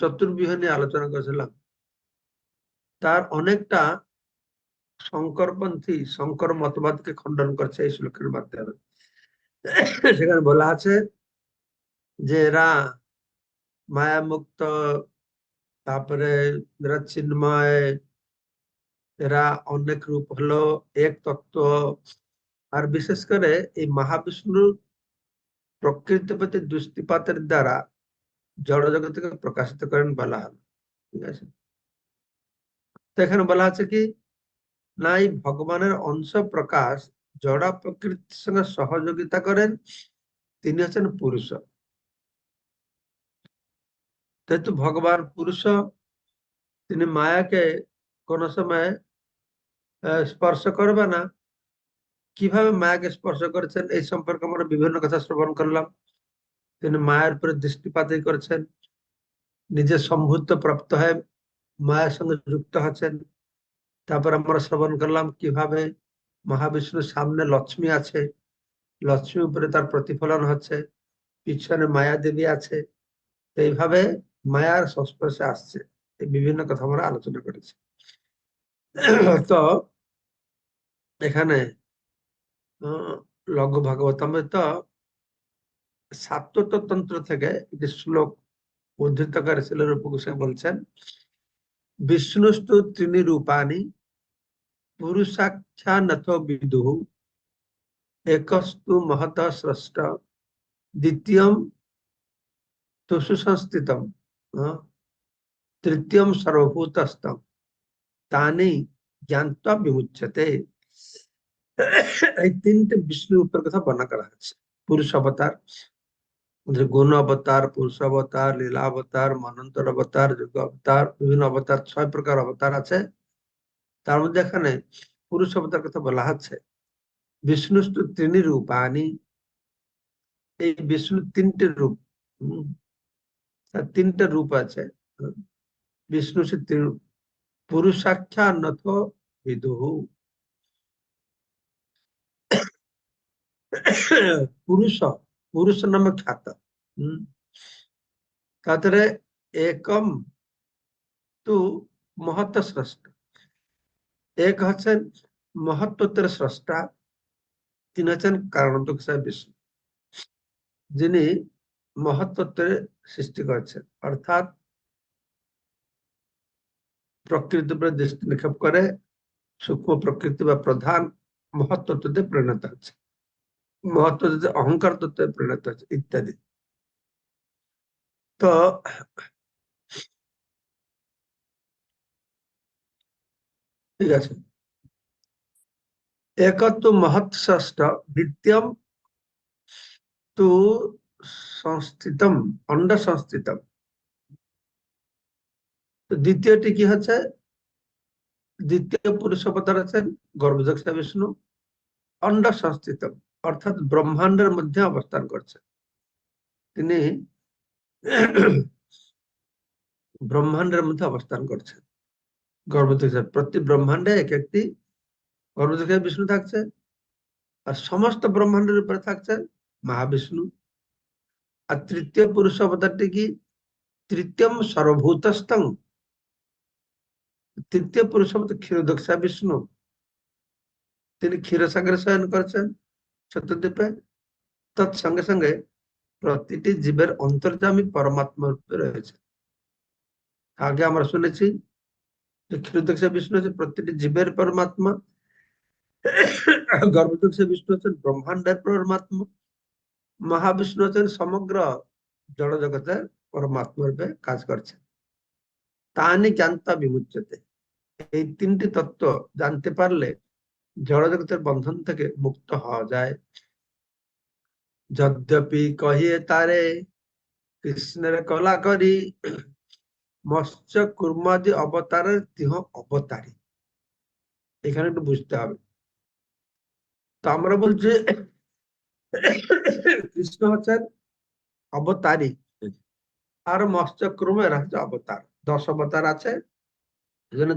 চতুর্বিহ নিয়ে আলোচনা করেছিলাম। তার অনেকটা শঙ্করপন্থী শঙ্কর মতবাদকে খণ্ডন করছে এই শ্লোকের মাধ্যমে। সেখানে বলা আছে যে এরা মায়া মুক্ত তারপরে এরা চিন্ময়, এরা অনেক রূপ হলো, এক তত্ত্ব। আর বিশেষ করে এই মহাবিষ্ণুর প্রকৃতির প্রতি দৃষ্টিপাতের দ্বারা জড় জগৎকে প্রকাশিত করেন বলা হলো ঠিক আছে? তো এখানে বলা আছে কি? না এই ভগবানের অংশ প্রকাশ জড়া প্রকৃতির সঙ্গে সহযোগিতা করেন, তিনি হচ্ছেন পুরুষ। যেহেতু ভগবান পুরুষ, তিনি মায়াকে কোন সময় স্পর্শ করবে না। কীভাবে মায়াকে স্পর্শ করেছেন, এই সম্পর্কে আমরা বিভিন্ন কথা শ্রবণ করলাম। তিনি মায়ের উপরে দৃষ্টিপাতই করেছেন। নিজে সম্ভূত প্রাপ্ত হয়ে মায়ের সঙ্গে যুক্ত হচ্ছেন। তারপর আমরা শ্রবণ করলাম, কীভাবে মহাবিষ্ণুর সামনে লক্ষ্মী আছে। লক্ষ্মী উপরে তার প্রতিফলন হচ্ছে, পিছনে মায়া দেবী আছে। এইভাবে মায়ার সংস্পর্শে আসছে। এই বিভিন্ন কথা আমরা আলোচনা করেছি। তো এখানে লঘু ভাগবতমে তো সাততন্ত্র থেকে একটি শ্লোক উদ্ধৃত ছিল রূপগোস্বামী বলছেন, বিষ্ণুস্তু তিনি রূপানি পুরুষাখ্যা নথ বিদু একস্তু মহত স্রষ্ট দ্বিতীয় তো সুসংস্থিতম তৃতীয় সর্বভূতস্তম, তানি জ্ঞানত্বা বিমুচ্ছতে। এই তিনটে বিষ্ণু উপর কথা বর্ণনা করা হয়েছে। পুরুষ অবতার গুণ অবতার, পুরুষ অবতার, লীলা অবতার মনন্তর অবতার, যুগ অবতার, বিভিন্ন অবতার, ছয় প্রকার অবতার আছে। তার মধ্যে এখানে পুরুষ অবতার কথা বলা হচ্ছে। বিষ্ণু তিনি রূপানি এই বিষ্ণু তিনটে রূপ তিনটে রূপ আছে। বিষ্ণু সে পুরুষাখ্যা নথ বিদুহু। পুরুষ পুরুষ নামে খ্যাত তাদের একম তু মহত্ব স্রষ্টা এক হচ্ছেন মহত্বের স্রষ্টা তিনি হচ্ছেন কারণতক বিষ্ণু যিনি মহত্বের সৃষ্টি করেছেন অর্থাৎ প্রকৃতির উপরে দৃষ্টি নিক্ষেপ করে সূক্ষ্ম প্রকৃতি বা প্রধান মহত্বতে পরিণত হচ্ছে মহত্ব অহংকার তত্ত্বে পরিণত হচ্ছে, ইত্যাদি। তো ঠিক আছে। একত্ব মহৎ ষষ্ঠ দ্বিতীয়ম তু সংস্থিতম অন্ড সংস্থিতম দ্বিতীয়টি কি হচ্ছে? দ্বিতীয় পুরুষ অবতার আছেন গর্ভযক্ষা বিষ্ণু অন্ড সংস্থিতম অর্থাৎ ব্রহ্মাণ্ডের মধ্যে অবস্থান করছে। তিনি ব্রহ্মাণ্ডের মধ্যে অবস্থান করছেন গর্ভযক্ষা প্রতি ব্রহ্মাণ্ডে এক একটি গর্ভযক্ষা বিষ্ণু থাকছে আর সমস্ত ব্রহ্মাণ্ডের উপরে থাকছে মহাবিষ্ণু। আর তৃতীয় পুরুষ অবতারটি কি? তৃতীয়ম সর্বভূতস্তং তৃতীয় পুরুষ অবতার ক্ষীরোদক্ষা বিষ্ণু। তিনি ক্ষীরসাগরে শয়ন করেছেন। চতুর্দ্বীপে তৎসঙ্গে সঙ্গে প্রতিটি জীবের অন্তর্জামী পরমাত্মা রয়েছে। আগে আমরা শুনেছি ক্ষীরোদক্ষা বিষ্ণু হচ্ছে প্রতিটি জীবের পরমাত্মা গর্ভদক্ষা বিষ্ণু হচ্ছেন ব্রহ্মাণ্ডের পরমাত্মা, মহাবিষ্ণু হচ্ছেন সমগ্র জড় জগতের পরমাত্মা রূপে কাজ করছে তানি জানতা বিমুচ্ছতে এই তিনটি তত্ত্ব জানতে পারলে জড় জগতের বন্ধন থেকে মুক্ত হওয়া যায়। যদ্যপি কহিয়ে তারে, কৃষ্ণের কলা করি, মৎস্য কুর্মাদি অবতারের তিহ অবতারী। এখানে একটু বুঝতে হবে। তো আমরা বলছি, কৃষ্ণ হচ্ছেন অবতারী আর মৎস্যক্রমে হচ্ছে অবতার। দশ অবতার আছে।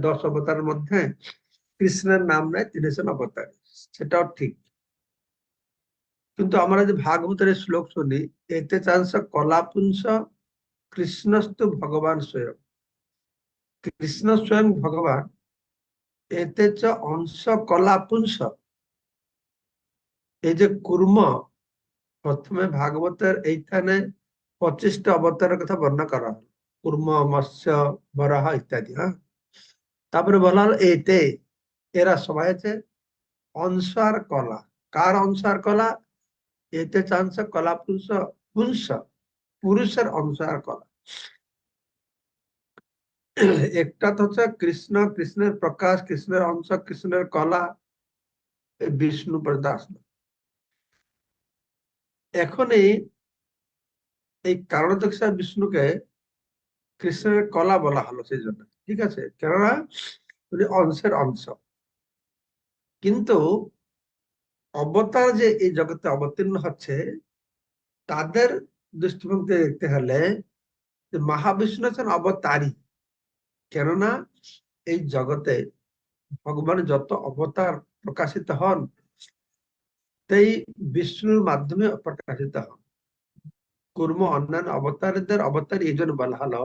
দশ অবতারের মধ্যে কৃষ্ণের নাম নেয় তিনি অবতার। সেটাও ঠিক। কিন্তু আমরা যে ভাগবতের শ্লোক শুনি, এতে চান্স কলাপুঞ্স কৃষ্ণস্তু ভগবান স্বয়ং। কৃষ্ণ স্বয়ং ভগবান, এতে চ অংশ কলা পুংস এই যে কুর্ম, প্রথমে ভাগবতের এইখানে পঁচিশটা অবতারের কথা বর্ণনা করা হলো। কুর্ম, মৎস্য, বরাহ ইত্যাদি হ্যাঁ? তারপরে বলা হলো এতে এরা সবাই আছে অংশ আর কলা। কার অংশ আর কলা? এতে চাংশ কলা পুরুষ পুংস পুরুষের অংশ কলা। একটা তো হচ্ছে কৃষ্ণ, কৃষ্ণের প্রকাশ, কৃষ্ণের অংশ, কৃষ্ণের কলা বিষ্ণু প্রদাস। এখনই এই কারণ কারণদক্ষা বিষ্ণুকে কৃষ্ণের কলা বলা হলো সেই জন্য। ঠিক আছে? কেননা উনি অংশের অংশ। কিন্তু অবতার যে এই জগতে অবতীর্ণ হচ্ছে, তাদের দৃষ্টিভঙ্গি দেখতে হলে মহাবিষ্ণু আছেন অবতারী। কেননা এই জগতে ভগবান যত অবতার প্রকাশিত হন, তাই বিষ্ণুর মাধ্যমে প্রকাশিত হন। কুর্ম অন্যান্য অবতারীদের অবতার এই জন্য বলা হলো।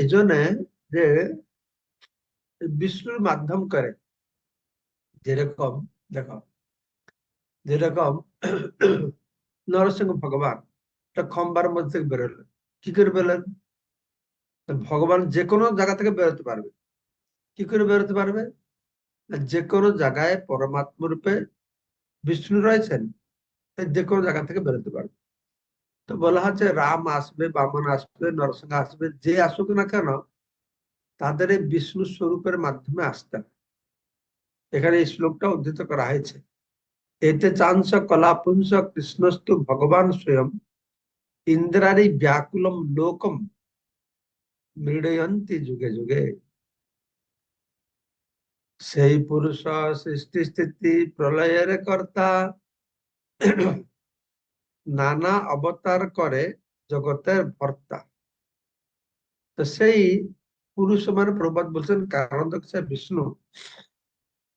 এই জন্য যে বিষ্ণুর মাধ্যম করে যেরকম, দেখো, যেরকম নরসিংহ ভগবান একটা খম্বার মধ্যে থেকে বেরোলেন। কি করে বেরোলেন? ভগবান যে কোনো জায়গা থেকে বেরোতে পারবে। কি করে বেরোতে পারবে? যে কোনো জায়গায় পরমাত্ম রূপে বিষ্ণু রয়েছেন যে কোনো জায়গা থেকে বেরোতে পারবে। তো বলা হচ্ছে, রাম আসবে, বামন আসবে, নরসিংহ আসবে, যে আসুক না কেন, তাদের এই বিষ্ণু স্বরূপের মাধ্যমে আসতে এখানে এই শ্লোকটা উদ্ধৃত করা হয়েছে। এতে চাংস কলাপুংস কৃষ্ণস্তু ভগবান স্বয়ং ইন্দ্রারি ব্যাকুলম লোকম মৃড়য়ন্তি যুগে যুগে। সেই পুরুষ সৃষ্টি স্থিতি প্রলয়ের কর্তা। নানা অবতার করে জগতের ভর্তা। তো সেই পুরুষ মানে প্রবাদ বলছেন কারণ দেখছে বিষ্ণু।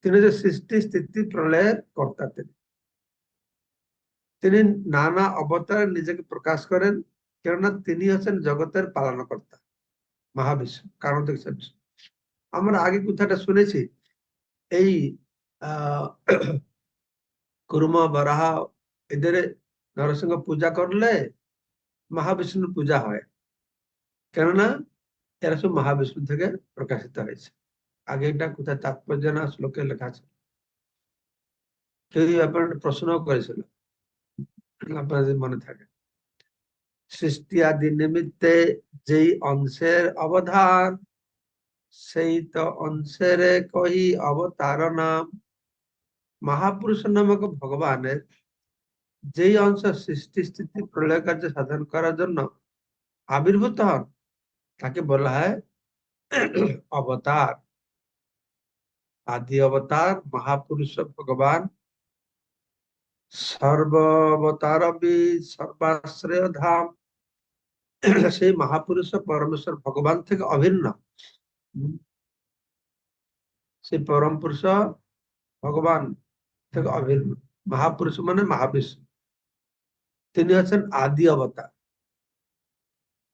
তিনি যে সৃষ্টি, স্থিতি প্রলয়ের কর্তা তিনি। তিনি নানা অবতার নিজেকে প্রকাশ করেন কেননা তিনি হচ্ছেন জগতের পালনকর্তা মহাবিশ্ব কারণ আমরা আগে কথাটা শুনেছি, এই কুরমা বারাহা এদের নরসিংহ পূজা করলে মহাবিষ্ণুর পূজা হয়। কেননা এরা সব মহাবিষ্ণু থেকে প্রকাশিত হয়েছে আগে এটা কোথায়? তাৎপর্য না, শ্লোকে লেখা আছে। কেউ ব্যাপারে প্রশ্ন করেছিল। আপনাদের মনে থাকে। সৃষ্টি আদি নিমিত্তে যেই অংশের অবধান, সেই তো অংশের কহি অবতার নাম। মহাপুরুষ নামক ভগবানের যেই অংশ সৃষ্টি স্থিতি প্রলয় কার্য সাধন করার জন্য আবির্ভূত হন, তাকে বলা হয় অবতার। আদি অবতার মহাপুরুষ ভগবান। সর্ববতার সর্বাশ্রয় ধাম। সেই মহাপুরুষ পরমেশ্বর ভগবান থেকে অভিন্ন। সেই পরম পুরুষ ভগবান থেকে অভিন্ন। মহাপুরুষ মানে মহাবিষ্ণু। তিনি হচ্ছেন আদি অবতার।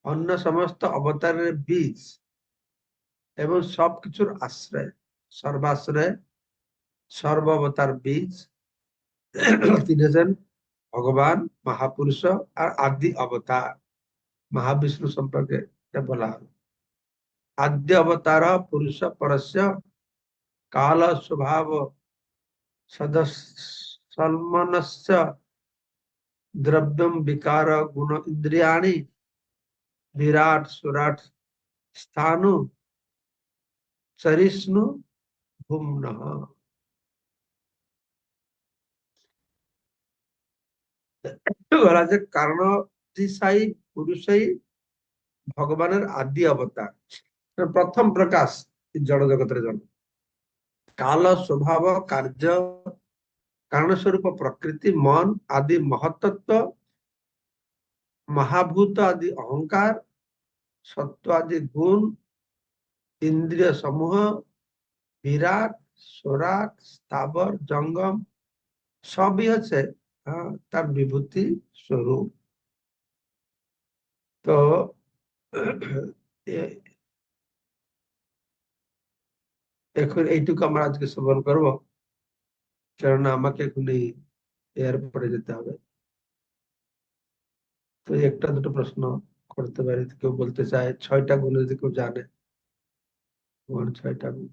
অন্য সমস্ত অবতারের বীজ এবং সবকিছুর আশ্রয়। সর্বাশ্রয় সর্ব অবতার বীজ তিনি হচ্ছেন ভগবান মহাপুরুষ আর আদি অবতার মহাবিষ্ণু সম্পর্কে এটা বলা হল আদ্য অবতার পুরুষ পরস্য কাল স্বভাব সদস্য দ্রব্যম বিকার গুণ ইন্দ্রিয়াণি বিরাট সুরাট স্থানু চরিষ্ণু বলা যে কারণ সাই পুরুষই ভগবানের আদি অবতার। প্রথম প্রকাশ জড় জগতের জন্য। কাল স্বভাব, কার্য কারণ স্বরূপ প্রকৃতি, মন আদি মহত্ত্ব, মহাভূত আদি অহংকার সত্য আদি গুণ, ইন্দ্রিয় সমূহ বিরাট, সোরাট, স্থাবর, জঙ্গম, সবই হচ্ছে তার বিভূতি স্বরূপ। তো এখন এইটুকু আমরা আজকে শ্রবণ করব, কেননা আমাকে এখনই এয়ারপোর্টে যেতে হবে। তো একটা দুটো প্রশ্ন করতে পারি, কেউ বলতে চায়, ছয়টা গুণ যদি কেউ জানে ছয়টা গুণ।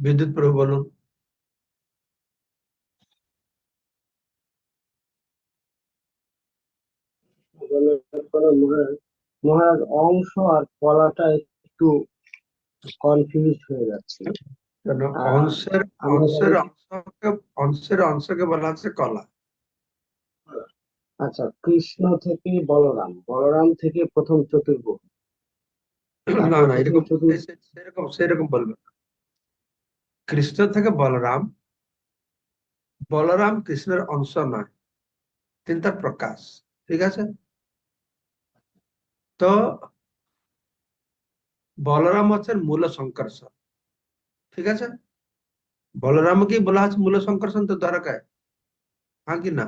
বিদ্যুৎ প্রভু বলুন। মহারাজ অংশ আর কলাটা একটু কনফিউজ হয়ে যাচ্ছে। অংশের অংশের অংশকে অংশের অংশকে বলা হচ্ছে কলা। আচ্ছা কৃষ্ণ থেকে বলরাম। বলরাম থেকে প্রথম চতুর্ভুজ। না না এরকম সেরকম সেরকম বলবে না। কৃষ্ণ থেকে বলরাম বলরাম কৃষ্ণের অংশ নয়, তিনি তার প্রকাশ, ঠিক আছে? তো বলরাম হচ্ছেন মূল সংকর্ষণ, ঠিক আছে? বলরাম কি বলা হচ্ছে মূল সংকর্ষণ, তো দ্বারকায় হ্যাঁ কি না?